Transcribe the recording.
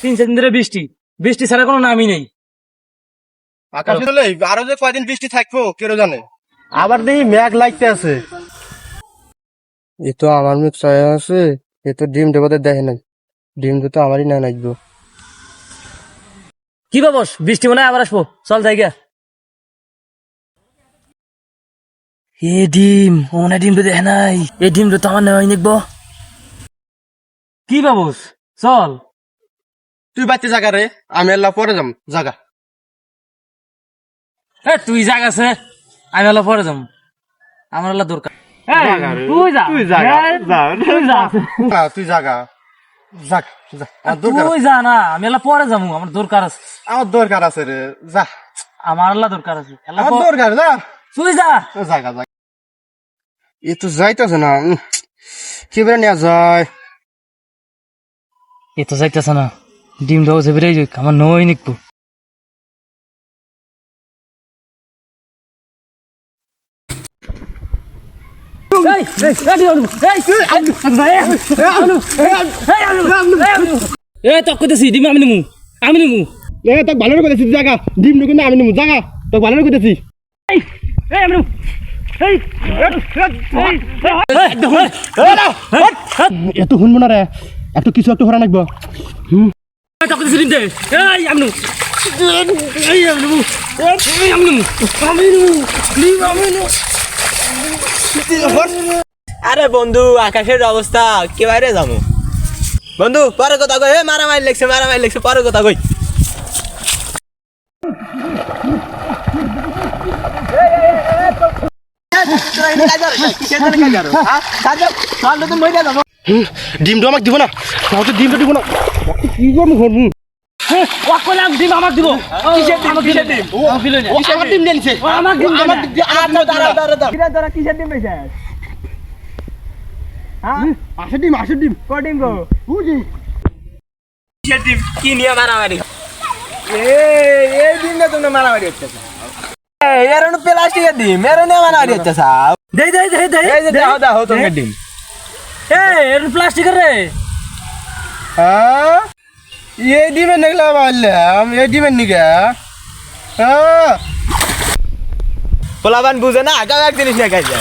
তিন চার দিন ধরে বৃষ্টি। বৃষ্টি ছাড়া কোনো নামই নেই। আকাশে আরও যে কয়দিন বৃষ্টি থাকব কেউ জানে? আবার দেখি মেঘ লাগতে আছে। এ তো আমার মুখ ছয় আছে এ তো ডিম দেবতে দেখে নাই। ডিম তো আমারই না লাগবো। কি বাবস বৃষ্টি মনে হয় আবার আসব। চল যাই গা এ ডিম ও মনে ডিম তো দেখে নাই। এই ডিম তো আমার নেওয়াই নিকবো কি বাবস চল। তুই বাচ্চা জাগা রে আমি এল্লা পরে যাম জাগা। এ তুই জাগ আছে আমি হলো পরে যাম। আমার হলো দরকার। তুই যা। তুই জাগা, এই, যা। তুই যা। তুই জাগা যাক যা আমার দরকার তুই যা না আমি হলো পরে যাব আমার দরকার আছে। আমার দরকার আছে রে যা। আমার হলো দরকার আছে। এলা আমার দরকার যা। তুই যা। জাগা এ তো যাইতেছে না কি বেড়ে নেওয়া যায়? এ তো যাইতেছে না ডিম দাও যে বেরিয়ে যাই আমার নই নিকবো কইতেছি আমি নিমু নিমু তোকে ভালো করে দিছি জাগা ডিম ঢুকে না আমি নিমু জাগা তোকে ভালো করে দিছি এই এই নিমু এত শুনব না রে একটু কিছু একটু হরা লাগবো আরে বন্ধু আকাশের অবস্থা কে বাইরে যাব বন্ধু পরে কথা কই এ মারামারি লেগছে মারামারি লেগছে পরে কথা কই ডিমটা আমাকে দিব না। তাহলে ডিমটা দিব না। কি করব করব ও ডিম আমার দিব। কিসের ডিম কিসের ডিম? আমার দিল না? আমার ডিম নিয়েছে আমার ডিম আমার কিসের ডিম পেয়েছে আসে ডিম আসে ডিম। কডিম গো? বুঝি। কিসের ডিম? কি নিয়ে মারামারি? এই এই মারামারি হচ্ছে এর প্লাস্টিকের ডিম? এর নিয়ে মারামারি হচ্ছে সাব দেই দেই দেই দেই এই যে দেখো দেখো তুমি ডিম। এর প্লাস্টিকের রে। হ্যাঁ? এই ডিমের নিগলা মারলাম এই ডিমের নিগা হ্যাঁ? পোলাবান বুঝে না আগাও এক জিনিস নিয়ে খাইছে।